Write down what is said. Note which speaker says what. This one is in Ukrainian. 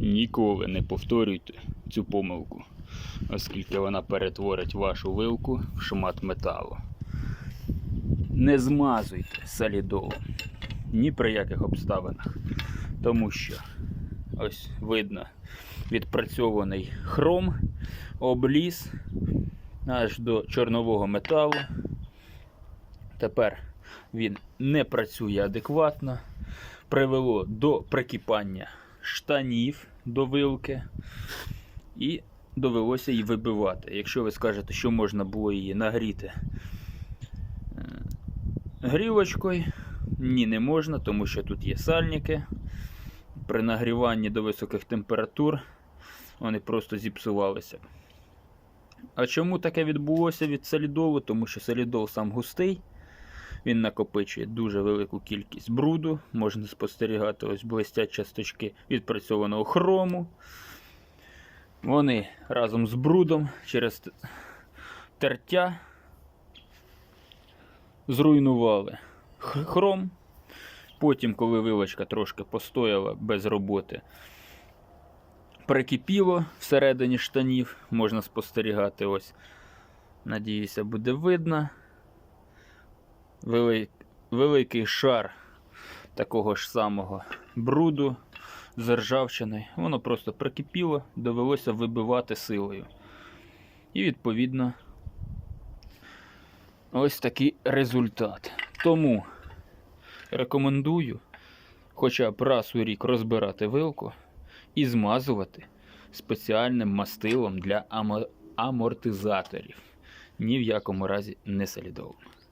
Speaker 1: Ніколи не повторюйте цю помилку, оскільки вона перетворить вашу вилку в шмат металу. Не змазуйте солідолом ні при яких обставинах, тому що ось видно відпрацьований хром, обліз аж до чорнового металу. Тепер він не працює адекватно, привело до прикипання штанів до вилки і довелося її вибивати. Якщо ви скажете, що можна було її нагріти е, грілочкою, ні, не можна, тому що тут є сальники. При нагріванні до високих температур вони просто зіпсувалися. А чому таке відбулося від солідолу? Тому що солідол сам густий, він накопичує дуже велику кількість бруду. Можна спостерігати, ось блистять часточки відпрацьованого хрому. Вони разом з брудом через тертя зруйнували хром. Потім, коли вилочка трошки постояла без роботи, прикипіло всередині штанів, можна спостерігати ось. Надіюся, буде видно. Вели- Великий шар такого ж самого бруду з ржавчини. Воно просто прикипіло, довелося вибивати силою. І відповідно ось такий результат. Тому рекомендую хоча б раз у рік розбирати вилку і змазувати спеціальним мастилом для амо- амортизаторів. Ні в якому разі не солідол.